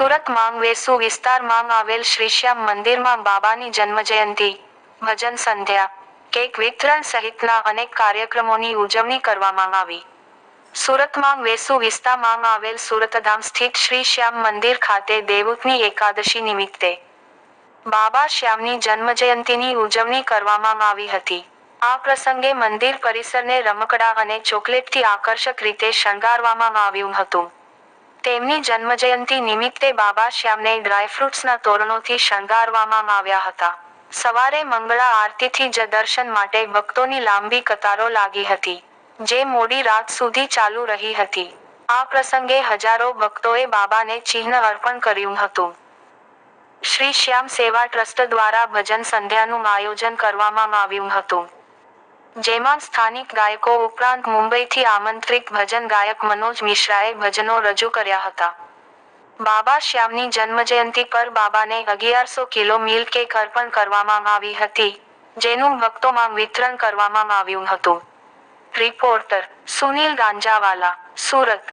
સુરત માંગ વેસુ વિસ્તારમાં આવેલ શ્રી શ્યામ મંદિરમાં બાબાની જન્મજયંતિ, ભજન સંધ્યા, કેક વિતરણ સહિતના અનેક કાર્યક્રમોની ઉજવણી કરવામાં આવી. સુરતમાં વેસુ વિસ્તારમાં આવેલ સુરતધામ સ્થિત શ્રી શ્યામ મંદિર ખાતે દેવઉઠની એકાદશી નિમિત્તે બાબા શ્યામની જન્મજયંતિની ઉજવણી કરવામાં આવી હતી. આ પ્રસંગે મંદિર પરિસરને રમકડા અને ચોકલેટથી આકર્ષક રીતે શણગારવામાં આવ્યું હતું. તેમની જન્મજયંતિ નિમિત્તે બાબા શ્યામને ડ્રાયફ્રૂટ્સના તોરણોથી શણગારવામાં આવ્યા હતા. સવારે મંગળા આરતીથી જ દર્શન માટે ભક્તોની લાંબી કતારો લાગી હતી, જે મોડી રાત સુધી ચાલુ રહી હતી. આ પ્રસંગે હજારો ભક્તોએ બાબાને ચિહ્ન અર્પણ કર્યું હતું. શ્રી શ્યામ સેવા ટ્રસ્ટ દ્વારા ભજન સંધ્યાનું આયોજન કરવામાં આવ્યું હતું. જેમાં સ્થાનિક ગાયકો ઉપરાંત મુંબઈથી આમંત્રિત ભજન ગાયક મનોજ મિશ્રાએ ભજનો રજૂ કર્યા હતા. બાબા શ્યામની જન્મજયંતિ પર બાબાને અગિયારસો કિલો મિલ કેક અર્પણ કરવામાં આવી હતી, જેનું ભક્તોમાં વિતરણ કરવામાં આવ્યું હતું. રિપોર્ટર સુનિલ ગાંજાવાલા, સુરત.